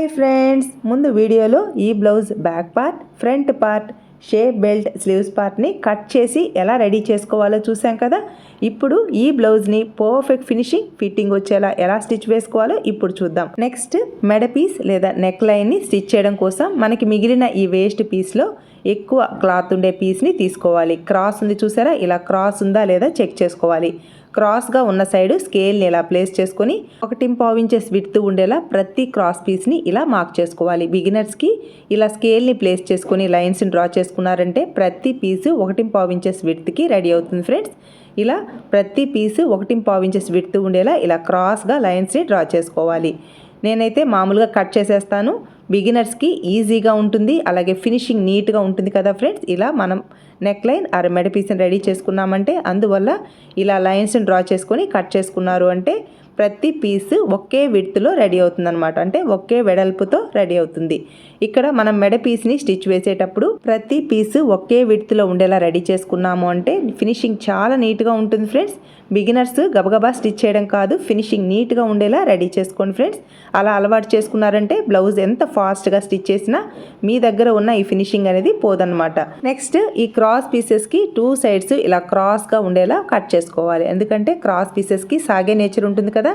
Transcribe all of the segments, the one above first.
Hi friends ముందు వీడియోలో ఈ blouse back part front part shape belt sleeves పార్ట్ని కట్ చేసి ఎలా రెడీ చేసుకోవాలో చూసాం కదా? ఇప్పుడు ఈ బ్లౌజ్ని పర్ఫెక్ట్ ఫినిషింగ్ ఫిట్టింగ్ వచ్చేలా ఎలా స్టిచ్ వేసుకోవాలో ఇప్పుడు చూద్దాం. నెక్స్ట్ మెడ పీస్ లేదా నెక్ లైన్ని స్టిచ్ చేయడం కోసం మనకి మిగిలిన ఈ వేస్ట్ పీస్లో ఎక్కువ క్లాత్ ఉండే పీస్ని తీసుకోవాలి. క్రాస్ ఉంది చూసారా? ఇలా క్రాస్ ఉందా లేదా చెక్ చేసుకోవాలి. క్రాస్గా ఉన్న సైడ్ స్కేల్ని ఇలా ప్లేస్ చేసుకొని ఒకటి పావు ఇంచెస్ విడ్త్ ఉండేలా ప్రతి క్రాస్ పీస్ని ఇలా మార్క్ చేసుకోవాలి. బిగినర్స్కి ఇలా స్కేల్ని ప్లేస్ చేసుకొని లైన్స్ని డ్రా చేసుకున్నారంటే ప్రతి పీసు ఒకటి పావు ఇంచెస్ విడ్త్కి రెడీ అవుతుంది ఫ్రెండ్స్. ఇలా ప్రతి పీసు ఒకటి పావు ఇంచెస్ విడ్త్ ఉండేలా ఇలా క్రాస్గా లైన్స్ని డ్రా చేసుకోవాలి. నేనైతే మామూలుగా కట్ చేసేస్తాను. బిగినర్స్కి ఈజీగా ఉంటుంది. అలాగే ఫినిషింగ్ నీట్గా ఉంటుంది కదా ఫ్రెండ్స్. ఇలా మనం నెక్ లైన్ అర మెడ పీస్ని రెడీ చేసుకున్నామంటే అందువల్ల ఇలా లైన్స్ని డ్రా చేసుకొని కట్ చేసుకున్నారు అంటే ప్రతి పీస్ ఒకే విడ్త్లో రెడీ అవుతుందన్నమాట. అంటే ఒకే వెడల్పుతో రెడీ అవుతుంది. ఇక్కడ మనం మెడ పీస్ని స్టిచ్ వేసేటప్పుడు ప్రతి పీస్ ఒకే విడ్త్లో ఉండేలా రెడీ చేసుకున్నాము అంటే ఫినిషింగ్ చాలా నీట్గా ఉంటుంది ఫ్రెండ్స్. బిగినర్స్ గబగబా స్టిచ్ చేయడం కాదు ఫినిషింగ్ నీట్గా ఉండేలా రెడీ చేసుకోండి ఫ్రెండ్స్. అలా అలవాటు చేసుకున్నారంటే బ్లౌజ్ ఎంత ఫాస్ట్గా స్టిచ్ చేసినా మీ దగ్గర ఉన్న ఈ ఫినిషింగ్ అనేది పోదనమాట నెక్స్ట్ ఈ క్రాస్ పీసెస్కి టూ సైడ్స్ ఇలా క్రాస్గా ఉండేలా కట్ చేసుకోవాలి. ఎందుకంటే క్రాస్ పీసెస్కి సాగే నేచర్ ఉంటుంది కదా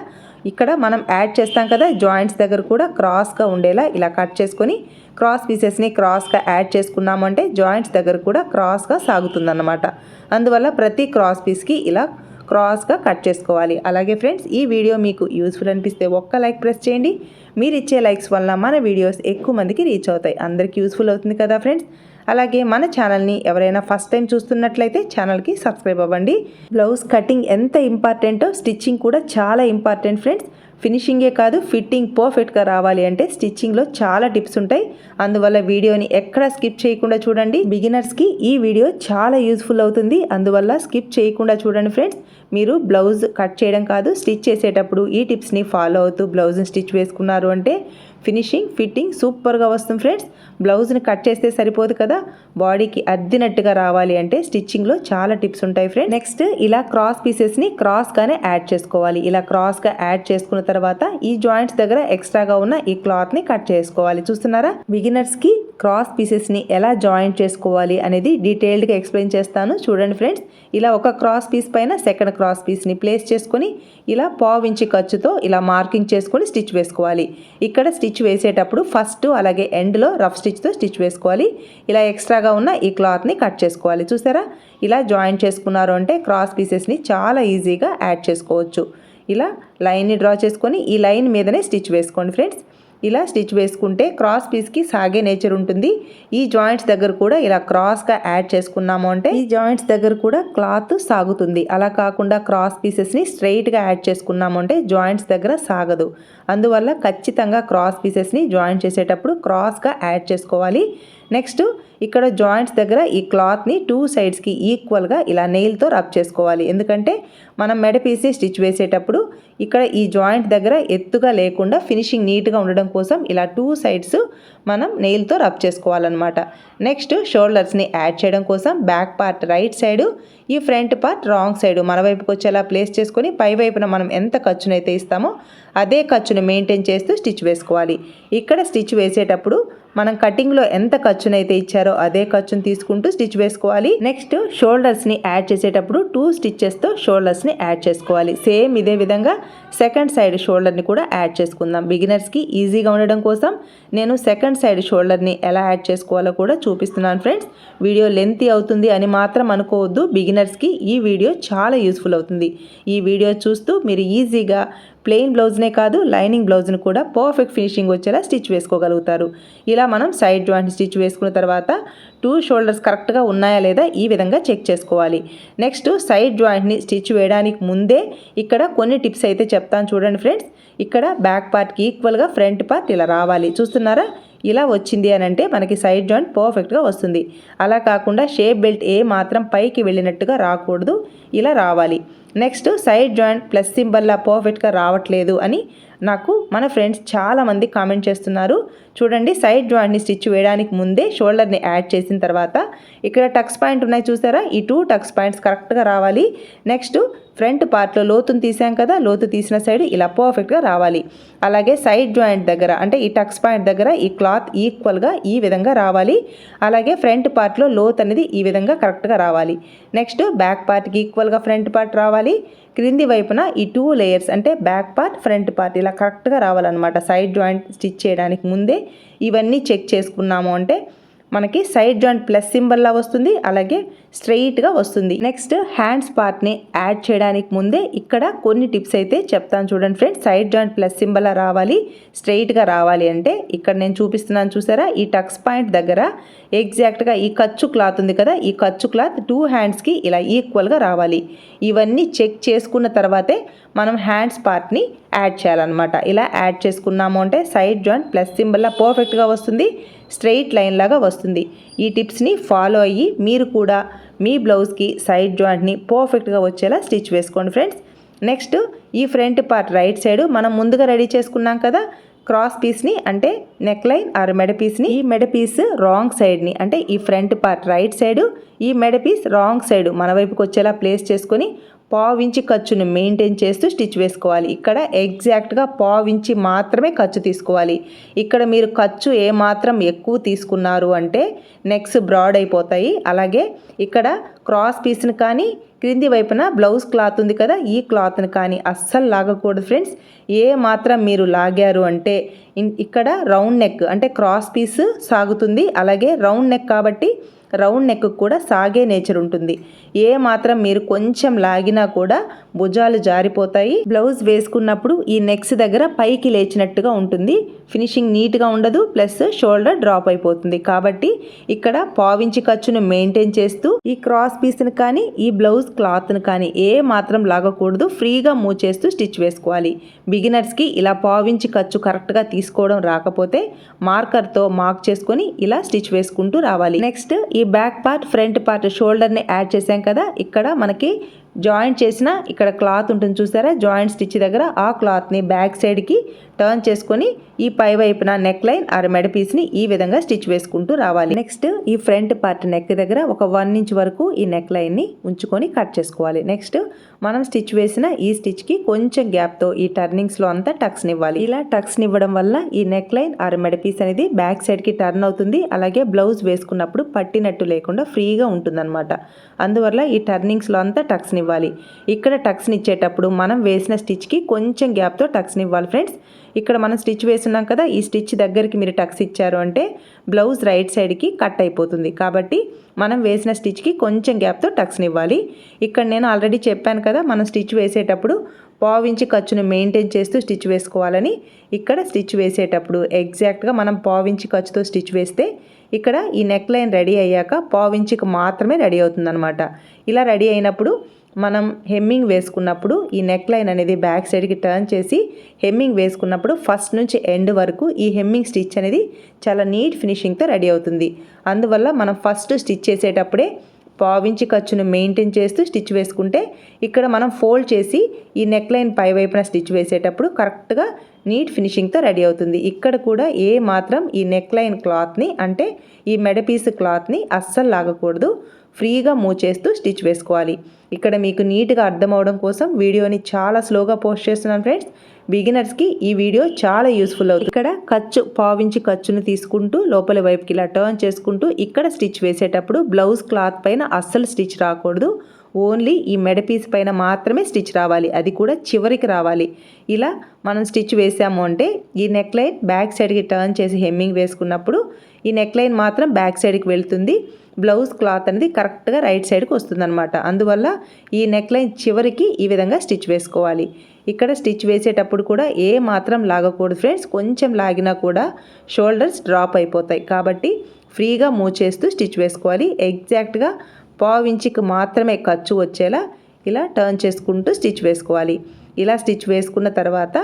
ఇక్కడ మనం యాడ్ చేస్తాం కదా జాయింట్స్ దగ్గర కూడా క్రాస్గా ఉండేలా ఇలా కట్ చేసుకొని క్రాస్ పీసెస్ని క్రాస్గా యాడ్ చేసుకున్నామంటే జాయింట్స్ దగ్గర కూడా క్రాస్గా సాగుతుందన్నమాట. అందువల్ల ప్రతి క్రాస్ పీస్కి ఇలా క్రాస్గా కట్ చేసుకోవాలి. అలాగే ఫ్రెండ్స్ ఈ వీడియో మీకు యూస్ఫుల్ అనిపిస్తే ఒక్క లైక్ ప్రెస్ చేయండి. మీరు ఇచ్చే లైక్స్ వల్ల మన వీడియోస్ ఎక్కువ మందికి రీచ్ అవుతాయి. అందరికీ యూస్ఫుల్ అవుతుంది కదా ఫ్రెండ్స్ అలాగే మన ఛానల్ని ఎవరైనా ఫస్ట్ టైం చూస్తున్నట్లయితే ఛానల్కి సబ్స్క్రైబ్ అవ్వండి. బ్లౌజ్ కటింగ్ ఎంత ఇంపార్టెంటో స్టిచ్చింగ్ కూడా చాలా ఇంపార్టెంట్ ఫ్రెండ్స్. ఫినిషింగే కాదు ఫిట్టింగ్ పర్ఫెక్ట్గా రావాలి అంటే స్టిచ్చింగ్లో చాలా టిప్స్ ఉంటాయి. అందువల్ల వీడియోని ఎక్కడ స్కిప్ చేయకుండా చూడండి. బిగినర్స్కి ఈ వీడియో చాలా యూస్ఫుల్ అవుతుంది. అందువల్ల స్కిప్ చేయకుండా చూడండి ఫ్రెండ్స్. మీరు బ్లౌజ్ కట్ చేయడం కాదు స్టిచ్ చేసేటప్పుడు ఈ టిప్స్ని ఫాలో అవుతూ బ్లౌజ్ని స్టిచ్ వేసుకున్నారు అంటే ఫినిషింగ్ ఫిట్టింగ్ సూపర్గా వస్తుంది ఫ్రెండ్స్. బ్లౌజ్ని కట్ చేస్తే సరిపోదు కదా. బాడీకి అద్దినట్టుగా రావాలి అంటే స్టిచ్చింగ్లో చాలా టిప్స్ ఉంటాయి ఫ్రెండ్స్. నెక్స్ట్ ఇలా క్రాస్ పీసెస్ని క్రాస్గానే యాడ్ చేసుకోవాలి. ఇలా క్రాస్గా యాడ్ చేసుకున్న తర్వాత ఈ జాయింట్స్ దగ్గర ఎక్స్ట్రాగా ఉన్న ఈ క్లాత్ని కట్ చేసుకోవాలి. చూస్తున్నారా? బిగినర్స్కి క్రాస్ పీసెస్ని ఎలా జాయింట్ చేసుకోవాలి అనేది డీటెయిల్డ్గా ఎక్స్ప్లెయిన్ చేస్తాను. చూడండి ఫ్రెండ్స్ ఇలా ఒక క్రాస్ పీస్ పైన సెకండ్ క్రాస్ పీస్ని ప్లేస్ చేసుకొని ఇలా పావించి ఖర్చుతో ఇలా మార్కింగ్ చేసుకొని స్టిచ్ వేసుకోవాలి. ఇక్కడ స్టిచ్ వేసేటప్పుడు ఫస్ట్ అలాగే ఎండ్లో రఫ్ స్టిచ్తో స్టిచ్ వేసుకోవాలి. ఇలా ఎక్స్ట్రాగా ఉన్న ఈ క్లాత్ని కట్ చేసుకోవాలి. చూసారా? ఇలా జాయింట్ చేసుకున్నారు అంటే క్రాస్ పీసెస్ని చాలా ఈజీగా యాడ్ చేసుకోవచ్చు. ఇలా లైన్ని డ్రా చేసుకొని ఈ లైన్ మీదనే స్టిచ్ వేసుకోండి ఫ్రెండ్స్. ఇలా స్టిచ్ వేసుకుంటే క్రాస్ పీస్కి సాగే నేచర్ ఉంటుంది. ఈ జాయింట్స్ దగ్గర కూడా ఇలా క్రాస్గా యాడ్ చేసుకున్నాము అంటే ఈ జాయింట్స్ దగ్గర కూడా క్లాత్ సాగుతుంది. అలా కాకుండా క్రాస్ పీసెస్ని స్ట్రైట్గా యాడ్ చేసుకున్నాము అంటే జాయింట్స్ దగ్గర సాగదు. అందువల్ల ఖచ్చితంగా క్రాస్ పీసెస్ని జాయింట్ చేసేటప్పుడు క్రాస్గా యాడ్ చేసుకోవాలి. నెక్స్ట్ ఇక్కడ జాయింట్స్ దగ్గర ఈ క్లాత్ని టూ సైడ్స్కి ఈక్వల్గా ఇలా నెయిల్తో రబ్ చేసుకోవాలి. ఎందుకంటే మనం మెడపీసి స్టిచ్ వేసేటప్పుడు ఇక్కడ ఈ జాయింట్ దగ్గర ఎత్తుగా లేకుండా ఫినిషింగ్ నీట్గా ఉండడం కోసం ఇలా టూ సైడ్స్ మనం నెయిల్తో రబ్ చేసుకోవాలన్నమాట. నెక్స్ట్ షోల్డర్స్ని యాడ్ చేయడం కోసం బ్యాక్ పార్ట్ రైట్ సైడు ఈ ఫ్రంట్ పార్ట్ రాంగ్ సైడ్ మన వైపుకి వచ్చేలా ప్లేస్ చేసుకొని పై వైపున మనం ఎంత ఖర్చునైతే ఇస్తామో అదే ఖర్చును మెయింటైన్ చేస్తూ స్టిచ్ వేసుకోవాలి. ఇక్కడ స్టిచ్ వేసేటప్పుడు మనం కటింగ్లో ఎంత ఖర్చునైతే ఇచ్చారో అదే ఖర్చును తీసుకుంటూ స్టిచ్ వేసుకోవాలి. నెక్స్ట్ షోల్డర్స్ని యాడ్ చేసేటప్పుడు టూ స్టిచ్చెస్తో షోల్డర్స్ని యాడ్ చేసుకోవాలి. సేమ్ ఇదే విధంగా సెకండ్ సైడ్ షోల్డర్ని కూడా యాడ్ చేసుకుందాం. బిగినర్స్కి ఈజీగా ఉండడం కోసం నేను సెకండ్ సైడ్ షోల్డర్ని ఎలా యాడ్ చేసుకోవాలో కూడా చూపిస్తున్నాను ఫ్రెండ్స్. వీడియో లెంతీ అవుతుంది అని మాత్రం అనుకోవద్దు. బిగినర్స్కి ఈ వీడియో చాలా యూస్ఫుల్ అవుతుంది. ఈ వీడియో చూస్తూ మీరు ఈజీగా ప్లెయిన్ బ్లౌజ్నే కాదు లైనింగ్ బ్లౌజ్ని కూడా పర్ఫెక్ట్ ఫినిషింగ్ వచ్చేలా స్టిచ్ వేసుకోగలుగుతారు. ఇలా మనం సైడ్ జాయింట్ స్టిచ్ వేసుకున్న తర్వాత టూ షోల్డర్స్ కరెక్ట్గా ఉన్నాయా లేదా ఈ విధంగా చెక్ చేసుకోవాలి. నెక్స్ట్ సైడ్ జాయింట్ని స్టిచ్ వేయడానికి ముందే ఇక్కడ కొన్ని టిప్స్ అయితే చెప్తాను చూడండి ఫ్రెండ్స్. ఇక్కడ బ్యాక్ పార్ట్కి ఈక్వల్గా ఫ్రంట్ పార్ట్ ఇలా రావాలి. చూస్తున్నారా? ఇలా వచ్చింది అని అంటే మనకి సైడ్ జాయింట్ పర్ఫెక్ట్గా వస్తుంది. అలా కాకుండా షేప్ బెల్ట్ ఏ మాత్రం పైకి వెళ్ళినట్టుగా రాకూడదు. ఇలా రావాలి. నెక్స్ట్ సైడ్ జాయింట్ ప్లస్ సింబల్లా పర్ఫెక్ట్గా రావట్లేదు అని నాకు మన ఫ్రెండ్స్ చాలామంది కామెంట్ చేస్తున్నారు. చూడండి సైడ్ జాయింట్ని స్టిచ్ వేయడానికి ముందే షోల్డర్ని యాడ్ చేసిన తర్వాత ఇక్కడ టక్స్ పాయింట్ ఉన్నాయి చూసారా? ఈ టూ టక్స్ పాయింట్స్ కరెక్ట్గా రావాలి. నెక్స్ట్ ఫ్రంట్ పార్ట్లో లోతుని తీసాం కదా లోతు తీసిన సైడ్ ఇలా పర్ఫెక్ట్గా రావాలి. అలాగే సైడ్ జాయింట్ దగ్గర అంటే ఈ టక్స్ పాయింట్ దగ్గర ఈ క్లాత్ ఈక్వల్గా ఈ విధంగా రావాలి. అలాగే ఫ్రంట్ పార్ట్లో లోత్ అనేది ఈ విధంగా కరెక్ట్గా రావాలి. నెక్స్ట్ బ్యాక్ పార్ట్కి ఈక్వల్గా ఫ్రంట్ పార్ట్ రావాలి. క్రింది వైపున ఈ టూ లేయర్స్ అంటే బ్యాక్ పార్ట్ ఫ్రంట్ పార్ట్ ఇలా కరెక్ట్గా రావాలన్నమాట. సైడ్ జాయింట్ స్టిచ్ చేయడానికి ముందే ఇవన్నీ చెక్ చేసుకున్నాము అంటే మనకి సైడ్ జాయింట్ ప్లస్ సింబల్లా వస్తుంది అలాగే స్ట్రెయిట్గా వస్తుంది. నెక్స్ట్ హ్యాండ్స్ పార్ట్ని యాడ్ చేయడానికి ముందే ఇక్కడ కొన్ని టిప్స్ అయితే చెప్తాను చూడండి ఫ్రెండ్స్. సైడ్ జాయింట్ ప్లస్ సింబల్లా రావాలి స్ట్రెయిట్గా రావాలి అంటే ఇక్కడ నేను చూపిస్తున్నాను చూసారా? ఈ టక్స్ పాయింట్ దగ్గర ఎగ్జాక్ట్గా ఈ ఖర్చు క్లాత్ ఉంది కదా ఈ ఖర్చు క్లాత్ టూ హ్యాండ్స్కి ఇలా ఈక్వల్గా రావాలి. ఇవన్నీ చెక్ చేసుకున్న తర్వాతే మనం హ్యాండ్స్ పార్ట్ని యాడ్ చేయాలన్నమాట. ఇలా యాడ్ చేసుకున్నాము అంటే సైడ్ జాయింట్ ప్లస్ సింబల్లా పర్ఫెక్ట్గా వస్తుంది. స్ట్రెయిట్ లైన్ లాగా వస్తుంది. ఈ టిప్స్ని ఫాలో అయ్యి మీరు కూడా మీ బ్లౌజ్కి సైడ్ జాయింట్ని పర్ఫెక్ట్గా వచ్చేలా స్టిచ్ వేసుకోండి ఫ్రెండ్స్. నెక్స్ట్ ఈ ఫ్రంట్ పార్ట్ రైట్ సైడ్ మనం ముందుగా రెడీ చేసుకున్నాం కదా క్రాస్ పీస్ని అంటే నెక్ లైన్ ఆర్ మెడ పీస్ని ఈ మెడ పీస్ రాంగ్ సైడ్ని అంటే ఈ ఫ్రంట్ పార్ట్ రైట్ సైడ్ ఈ మెడ పీస్ రాంగ్ సైడ్ మన వైపుకి వచ్చేలా ప్లేస్ చేసుకొని పావించి ఖర్చును మెయింటైన్ చేస్తూ స్టిచ్ వేసుకోవాలి. ఇక్కడ ఎగ్జాక్ట్గా పావించి మాత్రమే ఖర్చు తీసుకోవాలి. ఇక్కడ మీరు ఖర్చు ఏ మాత్రం ఎక్కువ తీసుకున్నారు అంటే నెక్స్ బ్రాడ్ అయిపోతాయి. అలాగే ఇక్కడ క్రాస్ పీస్ని కానీ క్రింది వైపున బ్లౌజ్ క్లాత్ ఉంది కదా ఈ క్లాత్ని కానీ అస్సలు లాగకూడదు ఫ్రెండ్స్. ఏ మాత్రం మీరు లాగారు అంటే ఇక్కడ రౌండ్ నెక్ అంటే క్రాస్ పీస్ సాగుతుంది. అలాగే రౌండ్ నెక్ కాబట్టి రౌండ్ నెక్ కూడా సాగే నేచర్ ఉంటుంది. ఏ మాత్రం మీరు కొంచెం లాగినా కూడా భుజాలు జారిపోతాయి. బ్లౌజ్ వేసుకున్నప్పుడు ఈ నెక్స్ దగ్గర పైకి లేచినట్టుగా ఉంటుంది. ఫినిషింగ్ నీట్గా ఉండదు ప్లస్ షోల్డర్ డ్రాప్ అయిపోతుంది. కాబట్టి ఇక్కడ పావించి ఖర్చును మెయింటైన్ చేస్తూ ఈ క్రాస్ పీస్ని కానీ ఈ బ్లౌజ్ క్లాత్ని కానీ ఏ మాత్రం లాగకూడదు. ఫ్రీగా మూవ్ చేస్తూ స్టిచ్ వేసుకోవాలి. బిగినర్స్కి ఇలా పావించి ఖర్చు కరెక్ట్గా తీసుకోవడం రాకపోతే మార్కర్తో మార్క్ చేసుకొని ఇలా స్టిచ్ వేసుకుంటూ రావాలి. నెక్స్ట్ ఈ బ్యాక్ పార్ట్ ఫ్రంట్ పార్ట్ షోల్డర్ని యాడ్ చేసాం కదా ఇక్కడ మనకి జాయింట్ చేసిన ఇక్కడ క్లాత్ ఉంటుంది చూసారా? జాయింట్ స్టిచ్ దగ్గర ఆ క్లాత్ని బ్యాక్ సైడ్కి టర్న్ చేసుకొని ఈ పై వైపున నెక్ లైన్ ఆర్ మెడ పీస్ని ఈ విధంగా స్టిచ్ వేసుకుంటూ రావాలి. నెక్స్ట్ ఈ ఫ్రంట్ పార్ట్ నెక్ దగ్గర ఒక వన్ ఇంచ్ వరకు ఈ నెక్ లైన్ని ఉంచుకొని కట్ చేసుకోవాలి. నెక్స్ట్ మనం స్టిచ్ వేసిన ఈ స్టిచ్కి కొంచెం గ్యాప్తో ఈ టర్నింగ్స్లో అంతా టక్స్ని ఇవ్వాలి ఇలా టక్స్ని ఇవ్వడం వల్ల ఈ నెక్ లైన్ ఆర్ మెడ పీస్ అనేది బ్యాక్ సైడ్కి టర్న్ అవుతుంది. అలాగే బ్లౌజ్ వేసుకున్నప్పుడు పట్టినట్టు లేకుండా ఫ్రీగా ఉంటుందన్నమాట. అందువల్ల ఈ టర్నింగ్స్లో అంతా టక్స్ని ఇవ్వాలి ఇక్కడ టక్స్ని ఇచ్చేటప్పుడు మనం వేసిన స్టిచ్కి కొంచెం గ్యాప్తో టక్స్ని ఇవ్వాలి ఫ్రెండ్స్. ఇక్కడ మనం స్టిచ్ వేసున్నాం కదా ఈ స్టిచ్ దగ్గరికి మీరు టక్స్ ఇచ్చారు అంటే బ్లౌజ్ రైట్ సైడ్కి కట్ అయిపోతుంది. కాబట్టి మనం వేసిన స్టిచ్కి కొంచెం గ్యాప్తో టక్స్ని ఇవ్వాలి. ఇక్కడ నేను ఆల్రెడీ చెప్పాను కదా మనం స్టిచ్ వేసేటప్పుడు పావించి ఖర్చును మెయింటైన్ చేస్తూ స్టిచ్ వేసుకోవాలని. ఇక్కడ స్టిచ్ వేసేటప్పుడు ఎగ్జాక్ట్గా మనం పావించి ఖర్చుతో స్టిచ్ వేస్తే ఇక్కడ ఈ నెక్ లైన్ రెడీ అయ్యాక పావించికి మాత్రమే రెడీ అవుతుందన్నమాట. ఇలా రెడీ అయినప్పుడు మనం హెమ్మింగ్ వేసుకున్నప్పుడు ఈ నెక్ లైన్ అనేది బ్యాక్ సైడ్కి టర్న్ చేసి హెమ్మింగ్ వేసుకున్నప్పుడు ఫస్ట్ నుంచి ఎండ్ వరకు ఈ హెమ్మింగ్ స్టిచ్ అనేది చాలా నీట్ ఫినిషింగ్తో రెడీ అవుతుంది. అందువల్ల మనం ఫస్ట్ స్టిచ్ చేసేటప్పుడే పావించి ఖర్చును మెయింటైన్ చేస్తూ స్టిచ్ వేసుకుంటే ఇక్కడ మనం ఫోల్డ్ చేసి ఈ నెక్ లైన్ పై వైపున స్టిచ్ వేసేటప్పుడు కరెక్ట్గా నీట్ ఫినిషింగ్తో రెడీ అవుతుంది. ఇక్కడ కూడా ఏ మాత్రం ఈ నెక్ లైన్ క్లాత్ని అంటే ఈ మెడ పీస్ క్లాత్ని అస్సలు లాగకూడదు. ఫ్రీగా మూవ్ చేస్తూ స్టిచ్ వేసుకోవాలి. ఇక్కడ మీకు నీట్గా అర్థమవడం కోసం వీడియోని చాలా స్లోగా పోస్ట్ చేస్తున్నాను ఫ్రెండ్స్. బిగినర్స్కి ఈ వీడియో చాలా యూస్ఫుల్ అవుతుంది. ఇక్కడ ఖర్చు పావించి ఖర్చును తీసుకుంటూ లోపలి వైపుకి ఇలా టర్న్ చేసుకుంటూ ఇక్కడ స్టిచ్ వేసేటప్పుడు బ్లౌజ్ క్లాత్ పైన అస్సలు స్టిచ్ రాకూడదు. ఓన్లీ ఈ మెడ పీస్ పైన మాత్రమే స్టిచ్ రావాలి. అది కూడా చివరికి రావాలి. ఇలా మనం స్టిచ్ వేసాము అంటే ఈ నెక్ లైన్ బ్యాక్ సైడ్కి టర్న్ చేసి హెమ్మింగ్ వేసుకున్నప్పుడు ఈ నెక్ లైన్ మాత్రం బ్యాక్ సైడ్కి వెళ్తుంది. బ్లౌజ్ క్లాత్ అనేది కరెక్ట్గా రైట్ సైడ్కి వస్తుందన్నమాట. అందువల్ల ఈ నెక్ లైన్ చివరికి ఈ విధంగా స్టిచ్ వేసుకోవాలి. ఇక్కడ స్టిచ్ వేసేటప్పుడు కూడా ఏ మాత్రం లాగకూడదు ఫ్రెండ్స్. కొంచెం లాగినా కూడా షోల్డర్స్ డ్రాప్ అయిపోతాయి. కాబట్టి ఫ్రీగా మూవ్ చేస్తూ స్టిచ్ వేసుకోవాలి. ఎగ్జాక్ట్గా పావించికి మాత్రమే ఖర్చు వచ్చేలా ఇలా టర్న్ చేసుకుంటూ స్టిచ్ వేసుకోవాలి. ఇలా స్టిచ్ వేసుకున్న తర్వాత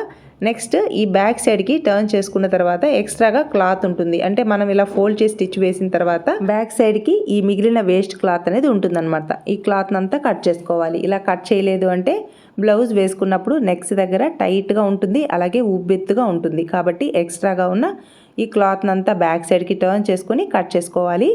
నెక్స్ట్ ఈ బ్యాక్ సైడ్కి టర్న్ చేసుకున్న తర్వాత ఎక్స్ట్రాగా క్లాత్ ఉంటుంది. అంటే మనం ఇలా ఫోల్డ్ చేసి స్టిచ్ వేసిన తర్వాత బ్యాక్ సైడ్కి ఈ మిగిలిన వేస్ట్ క్లాత్ అనేది ఉంటుందన్నమాట. ఈ క్లాత్ అంతా కట్ చేసుకోవాలి. ఇలా కట్ చేయలేదు అంటే బ్లౌజ్ వేసుకున్నప్పుడు నెక్స్ దగ్గర టైట్గా ఉంటుంది. అలాగే ఉబ్బెత్తుగా ఉంటుంది. కాబట్టి ఎక్స్ట్రాగా ఉన్న ఈ క్లాత్ని అంతా బ్యాక్ సైడ్కి టర్న్ చేసుకొని కట్ చేసుకోవాలి.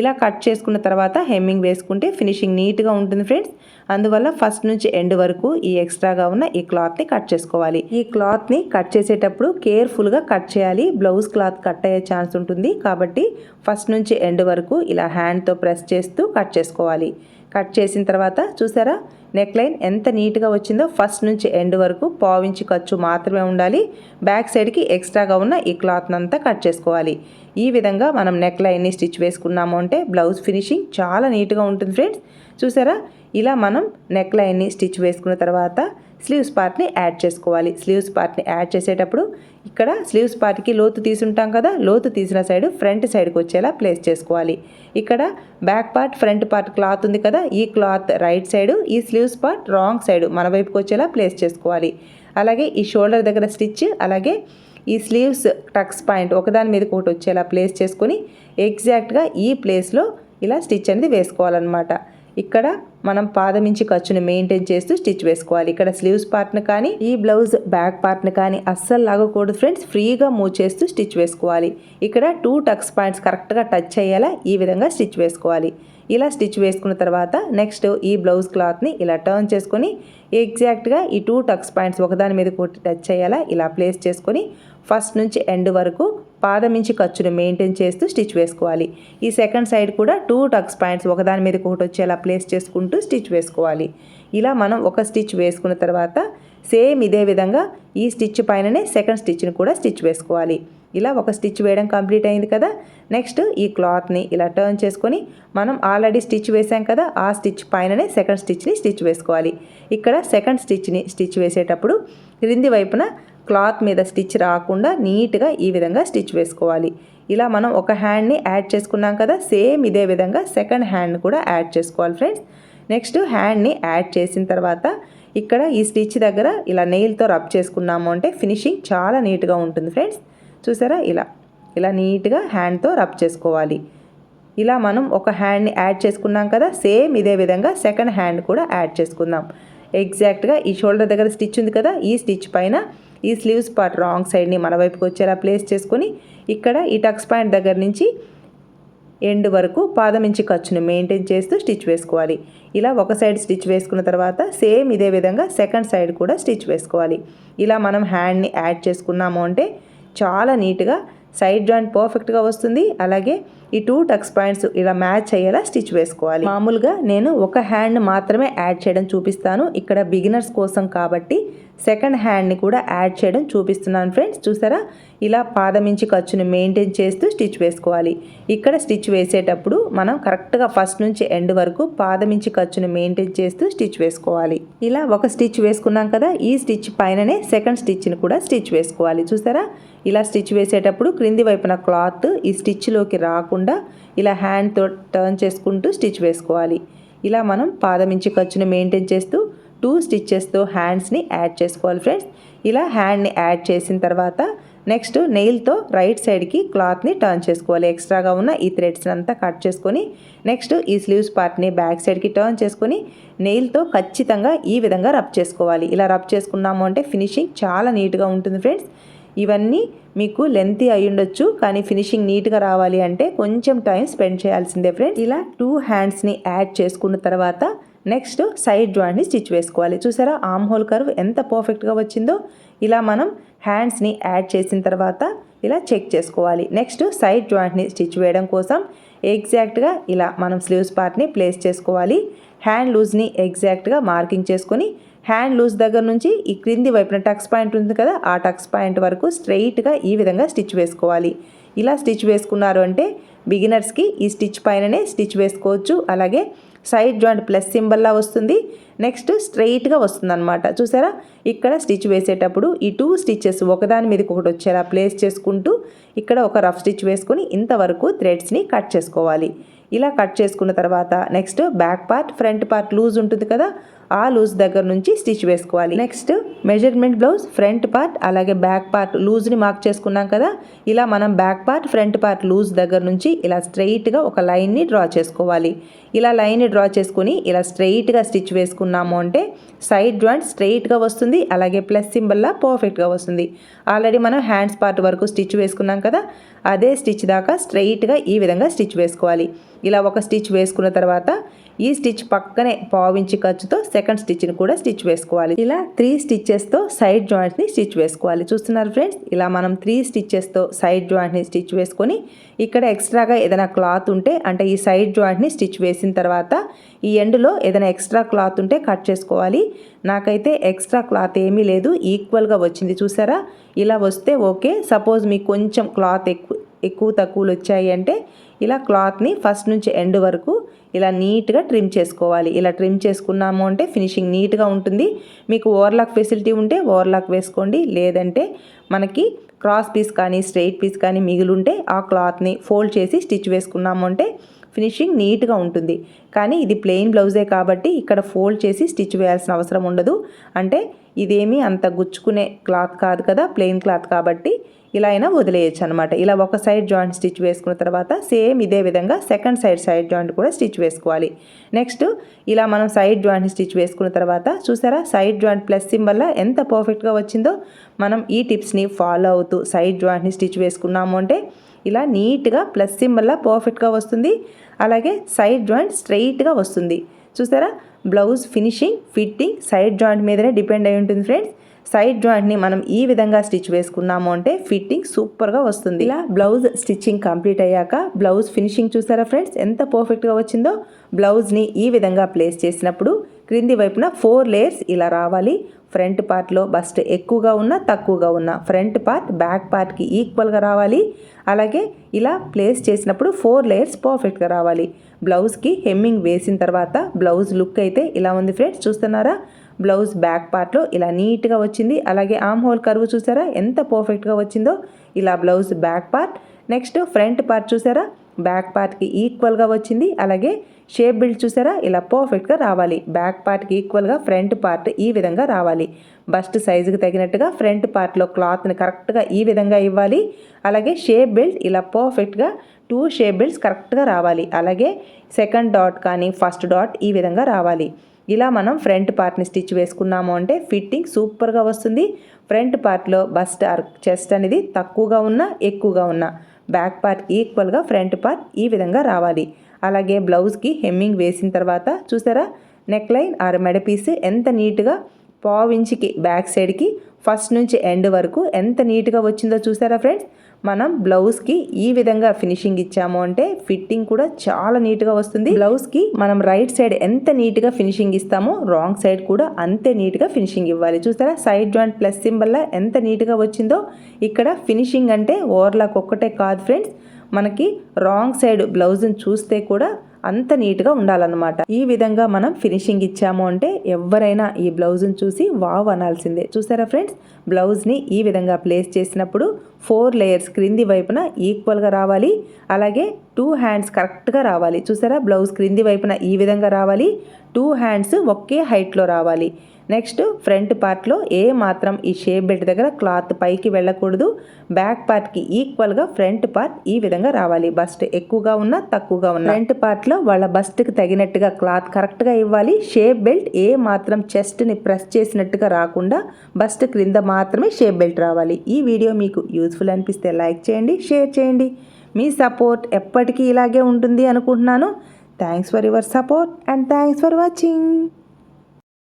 ఇలా కట్ చేసుకున్న తర్వాత హెమ్మింగ్ వేసుకుంటే ఫినిషింగ్ నీట్గా ఉంటుంది ఫ్రెండ్స్. అందువల్ల ఫస్ట్ నుంచి ఎండ్ వరకు ఈ ఎక్స్ట్రాగా ఉన్న ఈ క్లాత్ని కట్ చేసుకోవాలి. ఈ క్లాత్ని కట్ చేసేటప్పుడు కేర్ఫుల్గా కట్ చేయాలి. బ్లౌజ్ క్లాత్ కట్ అయ్యే ఛాన్స్ ఉంటుంది కాబట్టి ఫస్ట్ నుంచి ఎండ్ వరకు ఇలా హ్యాండ్తో ప్రెస్ చేస్తూ కట్ చేసుకోవాలి. కట్ చేసిన తర్వాత చూసారా? నెక్ లైన్ ఎంత నీట్గా వచ్చిందో ఫస్ట్ నుంచి ఎండ్ వరకు పావించి ఖర్చు మాత్రమే ఉండాలి. బ్యాక్ సైడ్కి ఎక్స్ట్రాగా ఉన్న ఈ క్లాత్ని అంతా కట్ చేసుకోవాలి. ఈ విధంగా మనం నెక్ లైన్ని స్టిచ్ వేసుకున్నాము అంటే బ్లౌజ్ ఫినిషింగ్ చాలా నీట్గా ఉంటుంది ఫ్రెండ్స్. చూసారా? ఇలా మనం నెక్ లైన్ని స్టిచ్ వేసుకున్న తర్వాత స్లీవ్స్ పార్ట్ని యాడ్ చేసుకోవాలి. స్లీవ్స్ పార్ట్ని యాడ్ చేసేటప్పుడు ఇక్కడ స్లీవ్స్ పార్ట్కి లోతు తీసుంటాం కదా లోతు తీసిన సైడ్ ఫ్రంట్ సైడ్కి వచ్చేలా ప్లేస్ చేసుకోవాలి. ఇక్కడ back part front part cloth ఉంది కదా ఈ క్లాత్ రైట్ సైడ్ ఈ స్లీవ్స్ పార్ట్ రాంగ్ సైడ్ మన వైపుకి వచ్చేలా ప్లేస్ చేసుకోవాలి. అలాగే ఈ షోల్డర్ దగ్గర స్టిచ్ అలాగే ఈ స్లీవ్స్ టక్స్ పాయింట్ ఒకదాని మీదకి ఒకటి వచ్చేలా ప్లేస్ చేసుకొని ఎగ్జాక్ట్గా ఈ ప్లేస్లో ఇలా స్టిచ్ అనేది వేసుకోవాలన్నమాట. ఇక్కడ మనం పాదమించి ఖర్చుని మెయింటైన్ చేస్తూ స్టిచ్ వేసుకోవాలి. ఇక్కడ స్లీవ్స్ పార్ట్ని కానీ ఈ బ్లౌజ్ బ్యాక్ పార్ట్ని కానీ అస్సలు లాగకూడదు ఫ్రెండ్స్. ఫ్రీగా మూవ్ చేస్తూ స్టిచ్ వేసుకోవాలి. ఇక్కడ టూ టక్స్ పాయింట్స్ కరెక్ట్గా టచ్ అయ్యేలా ఈ విధంగా స్టిచ్ వేసుకోవాలి. ఇలా స్టిచ్ వేసుకున్న తర్వాత నెక్స్ట్ ఈ బ్లౌజ్ క్లాత్ని ఇలా టర్న్ చేసుకొని ఎగ్జాక్ట్గా ఈ టూ టక్స్ పాయింట్స్ ఒకదాని మీద కొట్టి టచ్ అయ్యేలా ఇలా ప్లేస్ చేసుకొని ఫస్ట్ నుంచి ఎండ్ వరకు పాదమించి ఖర్చును మెయింటైన్ చేస్తూ స్టిచ్ వేసుకోవాలి. ఈ సెకండ్ సైడ్ కూడా టూ టక్స్ పాయింట్స్ ఒకదాని మీద ఒకటి వచ్చేలా ప్లేస్ చేసుకుంటూ స్టిచ్ వేసుకోవాలి. ఇలా మనం ఒక స్టిచ్ వేసుకున్న తర్వాత సేమ్ ఇదే విధంగా ఈ స్టిచ్ పైననే సెకండ్ స్టిచ్ని కూడా స్టిచ్ వేసుకోవాలి. ఇలా ఒక స్టిచ్ వేయడం కంప్లీట్ అయింది కదా? నెక్స్ట్ ఈ క్లాత్ని ఇలా టర్న్ చేసుకొని మనం ఆల్రెడీ స్టిచ్ వేసాం కదా ఆ స్టిచ్ పైననే సెకండ్ స్టిచ్ని స్టిచ్ వేసుకోవాలి. ఇక్కడ సెకండ్ స్టిచ్ని స్టిచ్ వేసేటప్పుడు క్రింది వైపున క్లాత్ మీద స్టిచ్ రాకుండా నీట్గా ఈ విధంగా స్టిచ్ వేసుకోవాలి. ఇలా మనం ఒక హ్యాండ్ని యాడ్ చేసుకున్నాం కదా సేమ్ ఇదే విధంగా సెకండ్ హ్యాండ్ కూడా యాడ్ చేసుకోవాలి ఫ్రెండ్స్. నెక్స్ట్ హ్యాండ్ని యాడ్ చేసిన తర్వాత ఇక్కడ ఈ స్టిచ్ దగ్గర ఇలా నెయిల్తో రబ్ చేసుకున్నాము అంటే ఫినిషింగ్ చాలా నీట్గా ఉంటుంది ఫ్రెండ్స్. చూసారా ఇలా ఇలా నీట్గా హ్యాండ్తో రబ్ చేసుకోవాలి. ఇలా మనం ఒక హ్యాండ్ని యాడ్ చేసుకున్నాం కదా సేమ్ ఇదే విధంగా సెకండ్ హ్యాండ్ కూడా యాడ్ చేసుకుందాం. ఎగ్జాక్ట్గా ఈ షోల్డర్ దగ్గర స్టిచ్ ఉంది కదా ఈ స్టిచ్ పైన ఈ స్లీవ్స్ పార్ట్ రాంగ్ సైడ్ని మన వైపుకి వచ్చేలా ప్లేస్ చేసుకొని ఇక్కడ ఈ టక్స్ పాయింట్ దగ్గర నుంచి ఎండ్ వరకు పాదం నుంచి ఖర్చును మెయింటైన్ చేస్తూ స్టిచ్ వేసుకోవాలి. ఇలా ఒక సైడ్ స్టిచ్ వేసుకున్న తర్వాత సేమ్ ఇదే విధంగా సెకండ్ సైడ్ కూడా స్టిచ్ వేసుకోవాలి. ఇలా మనం హ్యాండ్ని యాడ్ చేసుకున్నాము అంటే చాలా నీట్గా సైడ్ జాయింట్ పర్ఫెక్ట్గా వస్తుంది. అలాగే ఈ టూ టక్స్ పాయింట్స్ ఇలా మ్యాచ్ అయ్యేలా స్టిచ్ వేసుకోవాలి. మామూలుగా నేను ఒక హ్యాండ్ మాత్రమే యాడ్ చేయడం చూపిస్తాను. ఇక్కడ బిగినర్స్ కోసం కాబట్టి సెకండ్ హ్యాండ్ని కూడా యాడ్ చేయడం చూపిస్తున్నాను ఫ్రెండ్స్. చూసారా? ఇలా పాదమించి ఖర్చుని మెయింటైన్ చేస్తూ స్టిచ్ వేసుకోవాలి. ఇక్కడ స్టిచ్ వేసేటప్పుడు మనం కరెక్ట్గా ఫస్ట్ నుంచి ఎండ్ వరకు పాదమించి ఖర్చుని మెయింటైన్ చేస్తూ స్టిచ్ వేసుకోవాలి. ఇలా ఒక స్టిచ్ వేసుకున్నాం కదా ఈ స్టిచ్ పైననే సెకండ్ స్టిచ్ని కూడా స్టిచ్ వేసుకోవాలి. చూసారా? ఇలా స్టిచ్ వేసేటప్పుడు క్రింది వైపున క్లాత్ ఈ స్టిచ్లోకి రాకుండా ఇలా హ్యాండ్తో టర్న్ చేసుకుంటూ స్టిచ్ వేసుకోవాలి. ఇలా మనం పాదమించి ఖర్చుని మెయింటైన్ చేస్తూ టూ స్టిచ్చెస్తో హ్యాండ్స్ని యాడ్ చేసుకోవాలి ఫ్రెండ్స్ ఇలా హ్యాండ్ని యాడ్ చేసిన తర్వాత నెక్స్ట్ నెయిల్తో రైట్ సైడ్కి క్లాత్ని టర్న్ చేసుకోవాలి. ఎక్స్ట్రాగా ఉన్న ఈ థ్రెడ్స్ని అంతా కట్ చేసుకొని నెక్స్ట్ ఈ స్లీవ్స్ పార్ట్ని బ్యాక్ సైడ్కి టర్న్ చేసుకొని నెయిల్తో ఖచ్చితంగా ఈ విధంగా రబ్ చేసుకోవాలి. ఇలా రబ్ చేసుకున్నాము అంటే ఫినిషింగ్ చాలా నీట్గా ఉంటుంది ఫ్రెండ్స్ ఇవన్నీ మీకు లెంతీ అయి ఉండొచ్చు కానీ ఫినిషింగ్ నీట్గా రావాలి అంటే కొంచెం టైం స్పెండ్ చేయాల్సిందే ఫ్రెండ్స్ ఇలా టూ హ్యాండ్స్ని యాడ్ చేసుకున్న తర్వాత నెక్స్ట్ సైడ్ జాయింట్ని స్టిచ్ వేసుకోవాలి. చూసారా? ఆమ్ హోల్ కర్వ్ ఎంత పర్ఫెక్ట్గా వచ్చిందో? ఇలా మనం హ్యాండ్స్ని యాడ్ చేసిన తర్వాత ఇలా చెక్ చేసుకోవాలి. నెక్స్ట్ సైడ్ జాయింట్ని స్టిచ్ వేయడం కోసం ఎగ్జాక్ట్గా ఇలా మనం స్లీవ్స్ పార్ట్ని ప్లేస్ చేసుకోవాలి. హ్యాండ్ లూజ్ని ఎగ్జాక్ట్గా మార్కింగ్ చేసుకొని హ్యాండ్ లూజ్ దగ్గర నుంచి ఈ క్రింది వైపున టక్స్ పాయింట్ ఉంది కదా ఆ టక్స్ పాయింట్ వరకు స్ట్రెయిట్గా ఈ విధంగా స్టిచ్ వేసుకోవాలి. ఇలా స్టిచ్ వేసుకున్నారు అంటే బిగినర్స్కి ఈ స్టిచ్ పైననే స్టిచ్ వేసుకోవచ్చు. అలాగే సైడ్ జాయింట్ ప్లస్ సింబల్లా వస్తుంది. నెక్స్ట్ స్ట్రైట్గా వస్తుంది అనమాట చూసారా? ఇక్కడ స్టిచ్ వేసేటప్పుడు ఈ టూ స్టిచ్చెస్ ఒకదాని మీదకి ఒకటి వచ్చేలా ప్లేస్ చేసుకుంటూ ఇక్కడ ఒక రఫ్ స్టిచ్ వేసుకొని ఇంతవరకు థ్రెడ్స్ని కట్ చేసుకోవాలి. ఇలా కట్ చేసుకున్న తర్వాత next back part front part loose ఉంటుంది కదా ఆ లూజ్ దగ్గర నుంచి స్టిచ్ వేసుకోవాలి. Next measurement blouse front part అలాగే బ్యాక్ పార్ట్ లూజ్ని మార్క్ చేసుకున్నాం కదా? ఇలా మనం back part front part loose దగ్గర నుంచి ఇలా స్ట్రెయిట్గా ఒక లైన్ని డ్రా చేసుకోవాలి. ఇలా లైన్ని డ్రా చేసుకుని ఇలా స్ట్రెయిట్గా స్టిచ్ వేసుకున్నాము అంటే సైడ్ జాయింట్ స్ట్రెయిట్గా వస్తుంది అలాగే ప్లస్ సింబల్లా పర్ఫెక్ట్గా వస్తుంది. ఆల్రెడీ మనం హ్యాండ్స్ పార్ట్ వరకు స్టిచ్ వేసుకున్నాం కదా? అదే స్టిచ్ దాకా స్ట్రెయిట్గా ఈ విధంగా స్టిచ్ వేసుకోవాలి. ఇలా ఒక స్టిచ్ వేసుకున్న తర్వాత ఈ స్టిచ్ పక్కనే పావించి ఖర్చుతో సెకండ్ స్టిచ్ని కూడా స్టిచ్ వేసుకోవాలి. ఇలా త్రీ స్టిచ్చెస్తో సైడ్ జాయింట్ని స్టిచ్ వేసుకోవాలి. చూస్తున్నారు ఫ్రెండ్స్? ఇలా మనం త్రీ స్టిచ్చెస్తో సైడ్ జాయింట్ని స్టిచ్ వేసుకొని ఇక్కడ ఎక్స్ట్రాగా ఏదైనా క్లాత్ ఉంటే అంటే ఈ సైడ్ జాయింట్ని స్టిచ్ వేసిన తర్వాత ఈ ఎండ్లో ఏదైనా ఎక్స్ట్రా క్లాత్ ఉంటే కట్ చేసుకోవాలి. నాకైతే ఎక్స్ట్రా క్లాత్ ఏమీ లేదు ఈక్వల్గా వచ్చింది. చూసారా? ఇలా వస్తే ఓకే. సపోజ్ మీకు కొంచెం క్లాత్ ఎక్కువ ఎక్కువ తక్కువలు వచ్చాయి అంటే ఇలా క్లాత్ని ఫస్ట్ నుంచి ఎండ్ వరకు ఇలా నీట్గా ట్రిమ్ చేసుకోవాలి. ఇలా ట్రిమ్ చేసుకున్నాము అంటే ఫినిషింగ్ నీట్గా ఉంటుంది. మీకు ఓవర్లాక్ ఫెసిలిటీ ఉంటే ఓవర్లాక్ వేసుకోండి. లేదంటే మనకి క్రాస్ పీస్ కానీ స్ట్రెయిట్ పీస్ కానీ మిగిలింటే ఆ క్లాత్ని ఫోల్డ్ చేసి స్టిచ్ వేసుకున్నాము అంటే ఫినిషింగ్ నీట్గా ఉంటుంది. కానీ ఇది ప్లెయిన్ బ్లౌజే కాబట్టి ఇక్కడ ఫోల్డ్ చేసి స్టిచ్ వేయాల్సిన అవసరం ఉండదు. అంటే ఇదేమీ అంత గుచ్చుకునే క్లాత్ కాదు కదా ప్లెయిన్ క్లాత్ కాబట్టి ఇలా అయినా వదిలేయచ్చు అనమాట ఇలా ఒక సైడ్ జాయింట్ స్టిచ్ వేసుకున్న తర్వాత సేమ్ ఇదే విధంగా సెకండ్ సైడ్ సైడ్ జాయింట్ కూడా స్టిచ్ వేసుకోవాలి. నెక్స్ట్ ఇలా మనం సైడ్ జాయింట్ స్టిచ్ వేసుకున్న తర్వాత చూసారా? సైడ్ జాయింట్ ప్లస్ సింబల్ ఎంత పర్ఫెక్ట్గా వచ్చిందో మనం ఈ టిప్స్ని ఫాలో అవుతూ సైడ్ జాయింట్ని స్టిచ్ వేసుకున్నాము అంటే ఇలా నీట్గా ప్లస్ సింబల్లా పర్ఫెక్ట్గా వస్తుంది. అలాగే సైడ్ జాయింట్ స్ట్రైట్గా వస్తుంది. చూసారా? Blouse finishing fitting side joint మీదనే డిపెండ్ అయి ఉంటుంది ఫ్రెండ్స్ సైడ్ జాయింట్ని మనం ఈ విధంగా స్టిచ్ వేసుకున్నాము అంటే ఫిట్టింగ్ సూపర్గా వస్తుంది. ఇలా బ్లౌజ్ స్టిచ్చింగ్ కంప్లీట్ అయ్యాక బ్లౌజ్ ఫినిషింగ్ చూసారా ఫ్రెండ్స్? ఎంత పర్ఫెక్ట్గా వచ్చిందో? బ్లౌజ్ని ఈ విధంగా ప్లేస్ చేసినప్పుడు క్రింది వైపున ఫోర్ లేయర్స్ ఇలా రావాలి. ఫ్రంట్ పార్ట్లో బస్ట్ ఎక్కువగా ఉన్న తక్కువగా ఉన్న ఫ్రంట్ పార్ట్ బ్యాక్ పార్ట్కి ఈక్వల్గా రావాలి. అలాగే ఇలా ప్లేస్ చేసినప్పుడు ఫోర్ లేయర్స్ పర్ఫెక్ట్గా రావాలి. బ్లౌజ్కి హెమ్మింగ్ వేసిన తర్వాత బ్లౌజ్ లుక్ అయితే ఇలా ఉంది ఫ్రెండ్స్ చూస్తున్నారా? బ్లౌజ్ బ్యాక్ పార్ట్లో ఇలా నీట్గా వచ్చింది. అలాగే ఆమ్ హోల్ కరువు చూసారా? ఎంత పర్ఫెక్ట్గా వచ్చిందో. ఇలా blouse back part. Next front part చూసారా? బ్యాక్ పార్ట్కి ఈక్వల్గా వచ్చింది. అలాగే షేప్ బిల్డ్ చూసారా? ఇలా పర్ఫెక్ట్గా రావాలి. బ్యాక్ పార్ట్కి ఈక్వల్గా ఫ్రంట్ పార్ట్ ఈ విధంగా రావాలి. బస్ట్ సైజుకి తగినట్టుగా ఫ్రంట్ పార్ట్లో క్లాత్ని కరెక్ట్గా ఈ విధంగా ఇవ్వాలి. అలాగే షేప్ బిల్డ్ ఇలా పర్ఫెక్ట్గా టూ షేప్ బిల్డ్స్ కరెక్ట్గా రావాలి. అలాగే సెకండ్ డాట్ కానీ ఫస్ట్ డాట్ ఈ విధంగా రావాలి. ఇలా మనం ఫ్రంట్ పార్ట్ని స్టిచ్ వేసుకున్నాము అంటే ఫిట్టింగ్ సూపర్గా వస్తుంది. ఫ్రంట్ పార్ట్లో బస్ట్ ఆర్ చెస్ట్ అనేది తక్కువగా ఉన్నా ఎక్కువగా ఉన్నా బ్యాక్ పార్ట్ ఈక్వల్గా ఫ్రంట్ పార్ట్ ఈ విధంగా రావాలి. అలాగే బ్లౌజ్కి హెమ్మింగ్ వేసిన తర్వాత చూసారా? నెక్ లైన్ ఆర్ మెడ పీస్ ఎంత నీట్గా పావు ఇంచుకి బ్యాక్ సైడ్కి ఫస్ట్ నుంచి ఎండ్ వరకు ఎంత నీట్గా వచ్చిందో చూసారా ఫ్రెండ్స్? మనం బ్లౌజ్కి ఈ విధంగా ఫినిషింగ్ ఇచ్చాము అంటే ఫిట్టింగ్ కూడా చాలా నీట్గా వస్తుంది. బ్లౌజ్కి మనం రైట్ సైడ్ ఎంత నీట్గా ఫినిషింగ్ ఇస్తామో రాంగ్ సైడ్ కూడా అంతే నీట్గా ఫినిషింగ్ ఇవ్వాలి. చూసారా? సైడ్ జాయింట్ ప్లస్ సింబల్లా ఎంత నీట్గా వచ్చిందో ఇక్కడ ఫినిషింగ్ అంటే ఓవర్లాక్ ఒక్కటే కాదు ఫ్రెండ్స్. మనకి రాంగ్ సైడ్ బ్లౌజ్ని చూస్తే కూడా అంత నీట్గా ఉండాలన్నమాట. ఈ విధంగా మనం ఫినిషింగ్ ఇచ్చాము అంటే ఎవరైనా ఈ బ్లౌజ్ని చూసి వావ్ అనాల్సిందే. చూసారా ఫ్రెండ్స్? బ్లౌజ్ని ఈ విధంగా ప్లేస్ చేసినప్పుడు ఫోర్ లేయర్స్ క్రింది వైపున ఈక్వల్గా రావాలి. అలాగే టూ హ్యాండ్స్ కరెక్ట్గా రావాలి. చూసారా? బ్లౌజ్ క్రింది వైపున ఈ విధంగా రావాలి. టూ హ్యాండ్స్ ఒకే హైట్లో రావాలి. నెక్స్ట్ ఫ్రంట్ పార్ట్లో ఏ మాత్రం ఈ షేప్ బెల్ట్ దగ్గర క్లాత్ పైకి వెళ్ళకూడదు. బ్యాక్ పార్ట్కి ఈక్వల్గా ఫ్రంట్ పార్ట్ ఈ విధంగా రావాలి. బస్ట్ ఎక్కువగా ఉన్నా తక్కువగా ఉన్న. ఫ్రంట్ పార్ట్లో వాళ్ళ బస్ట్కి తగినట్టుగా క్లాత్ కరెక్ట్గా ఇవ్వాలి. షేప్ బెల్ట్ ఏ మాత్రం చెస్ట్ని ప్రెస్ చేసినట్టుగా రాకుండా బస్ట్ క్రింద మాత్రమే షేప్ బెల్ట్ రావాలి. ఈ వీడియో మీకు యూస్ఫుల్ అనిపిస్తే లైక్ చేయండి షేర్ చేయండి. మీ సపోర్ట్ ఎప్పటికీ ఇలాగే ఉంటుంది అనుకుంటున్నాను. Thanks for your support and thanks for watching.